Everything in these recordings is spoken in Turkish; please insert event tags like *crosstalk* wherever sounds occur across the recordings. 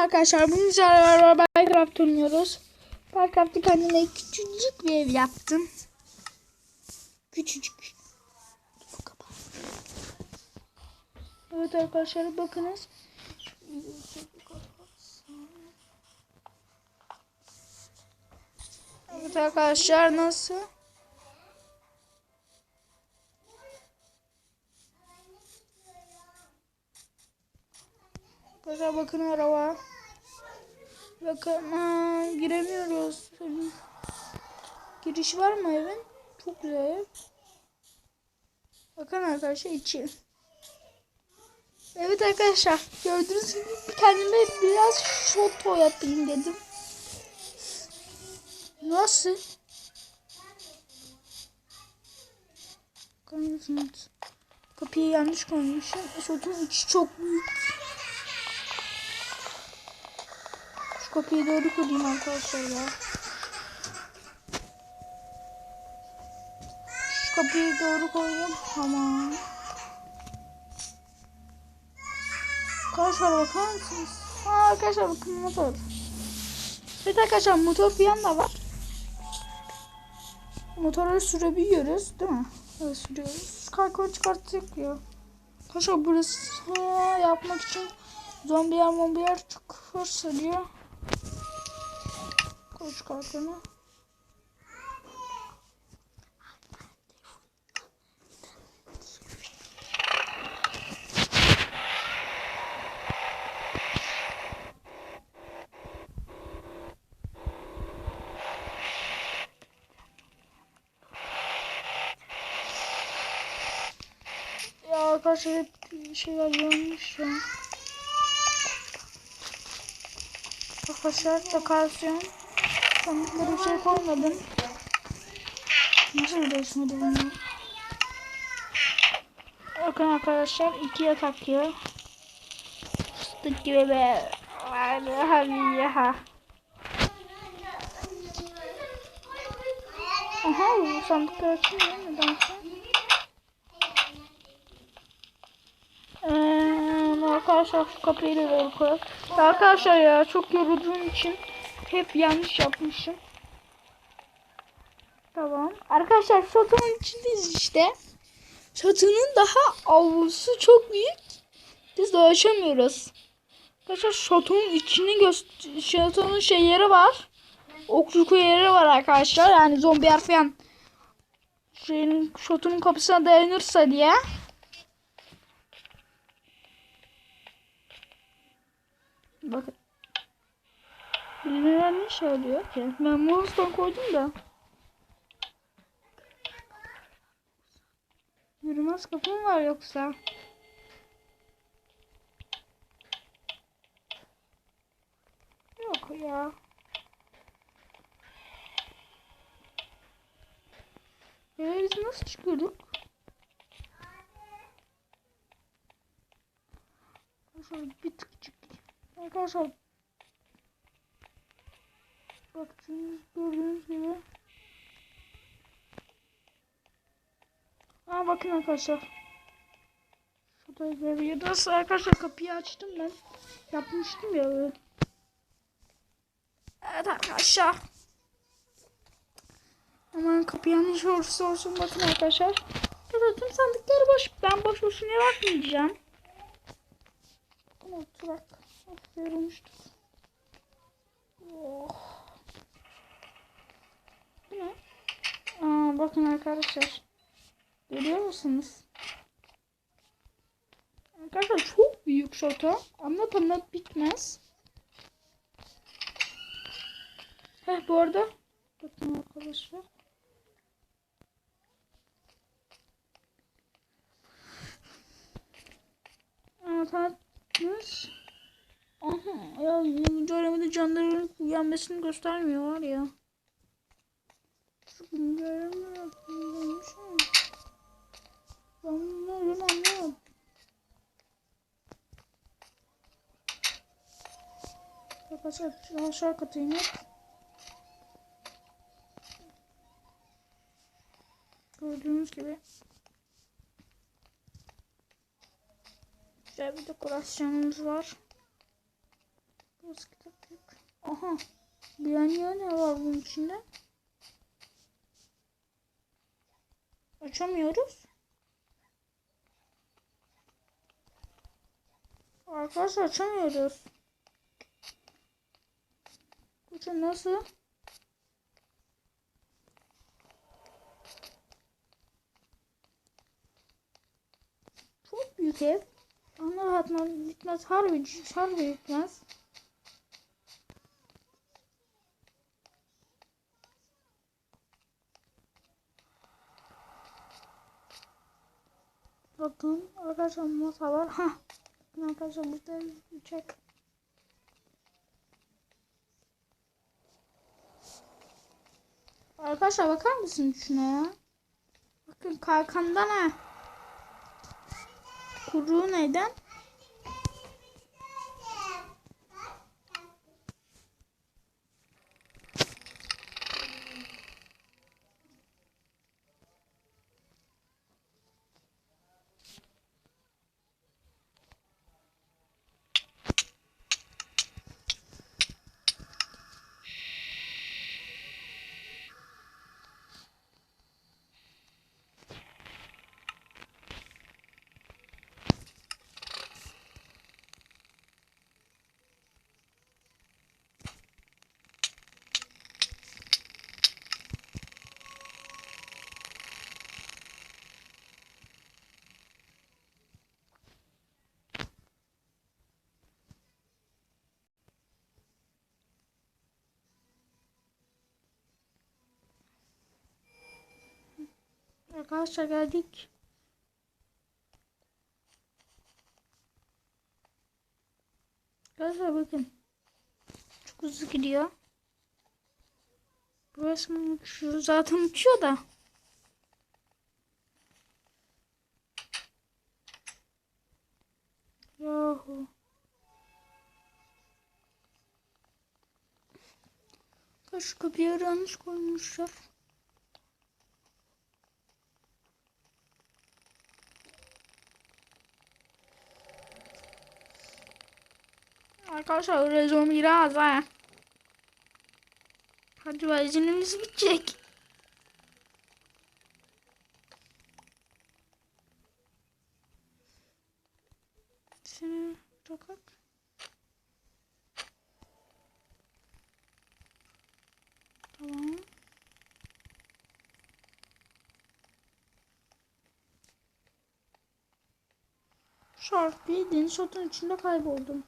arkadaşlar bugün sizlerle beraber Minecraft oynuyoruz. Minecraft'ta kendime küçücük bir ev yaptım. Küçücük. Evet arkadaşlar bakınız. Evet arkadaşlar nasıl? Arkadaşlar bakın araba. Bakın aa, giremiyoruz. Giriş var mı evin? Çok güzel. Bakın arkadaşlar içi. Evet arkadaşlar gördüğünüz gibi kendime biraz şoto yapayım dedim. Nasıl? Kapıyı yanlış koymuşum. Şotun içi çok büyük. Şu kapıyı doğru koyayım arkadaşlar ya. Şu kapıyı doğru koyayım. Tamam. Arkadaşlar bakar mısınız? Aa, arkadaşlar bakın motor. Evet arkadaşlar motor bir yanda var. Motoru sürebiliyoruz değil mi? Evet sürüyoruz. Kalkon çıkarttık ya. Arkadaşlar burası yapmak için zombiler mombiler ediyor. Koş kalkanı. Ya arkadaşlar hep şeyler yanlış ya. Arkadaşlar dekorasyon. Sandıklara bir şey koymadım. Nasıl değişmedi bunlar? Bakın arkadaşlar iki yatak ya. Fıstık gibi be. Aha bu sandıklar açılmıyor nedense. Ee, arkadaşlar şu kapıyı da böyle koyalım. Ya Arkadaşlar ya çok yorulduğum için hep yanlış yapmışım. Tamam. Arkadaşlar şatonun içindeyiz işte. Şatonun daha avlusu çok büyük. Biz dolaşamıyoruz. Arkadaşlar şatonun içini göster... Şatonun şey yeri var. Okçuluk yeri var arkadaşlar. Yani zombiler falan şeyin şatonun kapısına dayanırsa diye. Bakın. Bilmeler ne şey oluyor ki? Ben mouse'dan koydum da. Yürümez kapı mı var yoksa? Yok ya. Ee, biz nasıl çıkıyorduk? Şöyle bir tık çıktık. Arkadaşlar baktığınız gördüğünüz gibi Aa bakın arkadaşlar Şurada görüyor. Nasıl arkadaşlar kapıyı açtım ben Yapmıştım ya böyle. Evet arkadaşlar Aman kapı yanlış olursa olsun bakın arkadaşlar Burada tüm sandıkları boş Ben boş boşuna bakmayacağım Bakın oturak Of yorulmuştuk Oh. Bu ne? Aa, bakın arkadaşlar. Görüyor musunuz? Arkadaşlar çok büyük şoto. Anlat anlat bitmez. Heh bu arada. Bakın arkadaşlar. Anlatmış. Aha ya 20. aramada canların uyanmasını göstermiyor var ya. Yapılmış ama. Ben bunları anlamadım. Arkadaşlar şunu aşağı katayım. Gördüğünüz gibi. Güzel bir dekorasyonumuz var. Eski taktik. Aha. Bilenyo ne var bunun içinde? Açamıyoruz. Arkadaşlar açamıyoruz. Bakın nasıl? Çok büyük ev. Anlatmam bitmez. Harbi, harbi bitmez. Bakın arkadaşlar masa var. Ha. Arkadaşlar burada uçak. Arkadaşlar bakar mısın şuna ya? Bakın kalkanda ne? Kuyruğu neyden? Arkadaşlar geldik. Arkadaşlar bakın. Çok hızlı gidiyor. Burası mı uçuyor? Zaten uçuyor da. Yahu. Şu kapıyı yanlış koymuşlar. Arkadaşlar rezon biraz ha. Hadi benzinimiz bitecek. Seni sokak. Tamam. Şarkıyı deniz otun içinde kayboldum.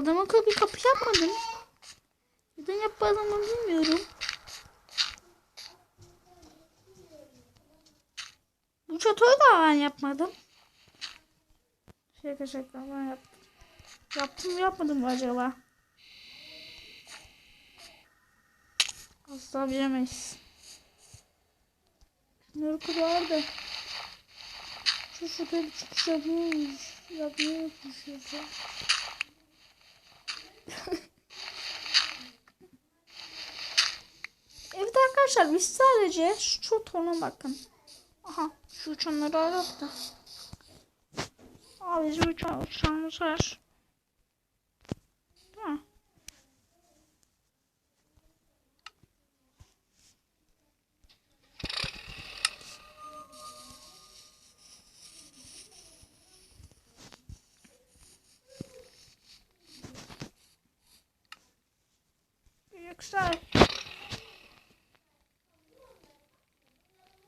Arkadaşlar adama kapı kapı yapmadım. Neden yapmadığımı bilmiyorum. Bu çatoyu da ben yapmadım. Şaka şaka ben yaptım. Yaptım mı yapmadım mı acaba? Asla bilemeyiz. Şunları kırar da. Şu şurada bir çıkış yapıyormuş. Yapmıyormuş ya. *laughs* Evet arkadaşlar biz sadece şu çotona bakın. Aha şu uçanları arattı. Aa bizim uçan, uçağımız var. Yüksel.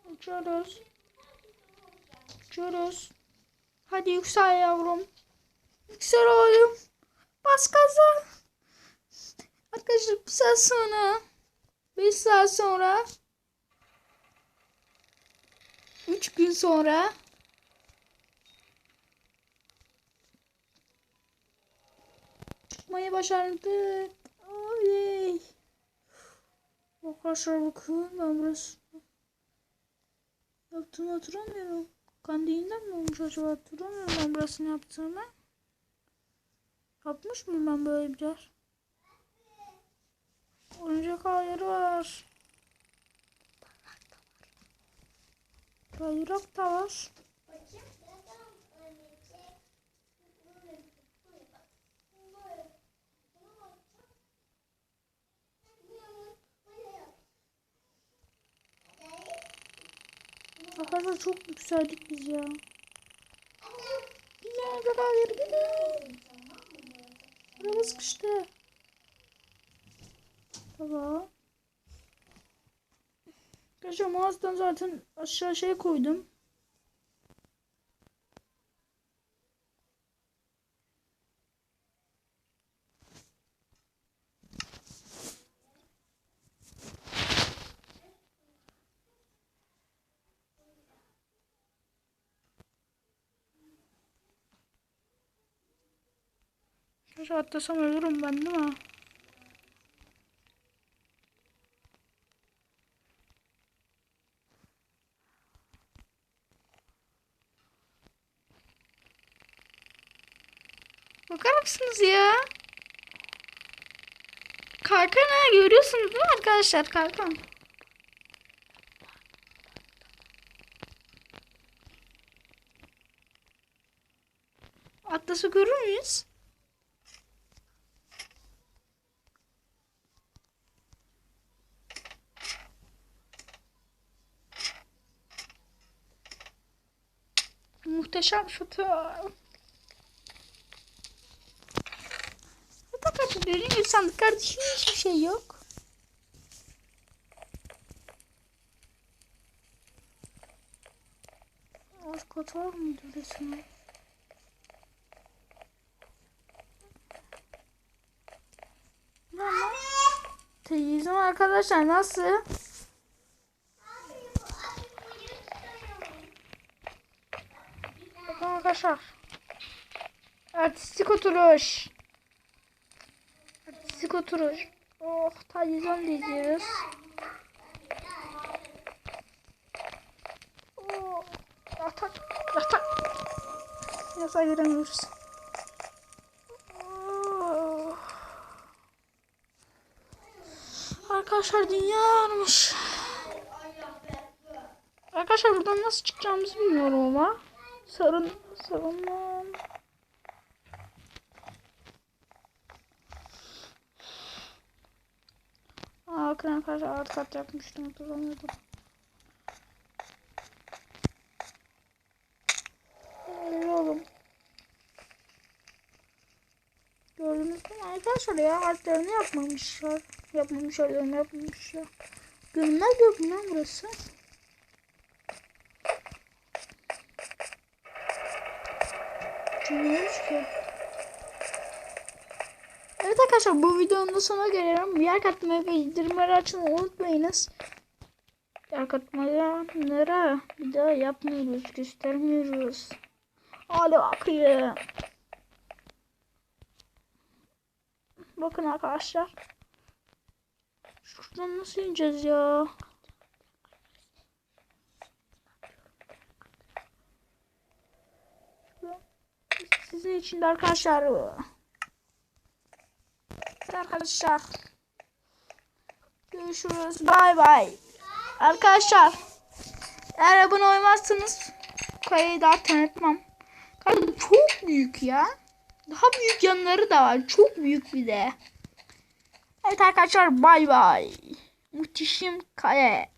Uçuyoruz. Uçuyoruz. Hadi yüksel yavrum. Yüksel oğlum. Bas gaza. Arkadaşlar bir saat sonra. 5 saat sonra. 3 gün sonra. Çıkmayı başardık. Oley. Arkadaşlar bakın ben burası yaptığımı hatırlamıyorum. Kandilinden mi olmuş acaba hatırlamıyorum ben burasını yaptığımı. Yapmış mıyım ben böyle bir yer? Oyuncak ayarı var. Bayrak da var. Arkadaşlar çok yükseldik biz ya. Güzel arkadaşlar gidelim. Araba sıkıştı. Tamam. Arkadaşlar mağazadan zaten aşağı şey koydum. Arkadaşlar atlasam ölürüm ben değil mi? Bakar mısınız ya? Kalkan ha görüyorsunuz değil mi arkadaşlar kalkan? Atlası görür müyüz? Muhteşem şutu. Fakat dediğim gibi sandık kardeşim hiçbir şey yok. Az kot var mıydı? Tamam. Televizyon arkadaşlar nasıl? Bakın arkadaşlar. Artistik oturuş. Artistik oturuş. Oh televizyon da izliyoruz. Oh, yatak, yatak. Yatağa giremiyoruz. Oh. Arkadaşlar dünya. Arkadaşlar buradan nasıl çıkacağımızı bilmiyorum ama. Sarın, sarılmam. Aa, bakın arkadaşlar alt kat yapmıştım. Oğlum. Gördünüz mü arkadaşlar ya altlarını yapmamışlar. Yapmamışlar yapmamışlar. Görünmez lan burası. Bilmiyoruz ki. Evet arkadaşlar bu videonun da sonuna geliyorum. Yer katmayı ve bildirimleri açmayı unutmayınız. Yer katmaları bir daha yapmıyoruz, göstermiyoruz. Hadi bakayım. Bakın arkadaşlar. Şuradan nasıl ineceğiz ya? Sizin için de arkadaşlar. Arkadaşlar. Görüşürüz. Bay bay. Arkadaşlar. Eğer abone olmazsanız kayayı daha tanıtmam. Kaya çok büyük ya. Daha büyük yanları da var. Çok büyük bir de. Evet arkadaşlar bay bay. Muhteşem kaya.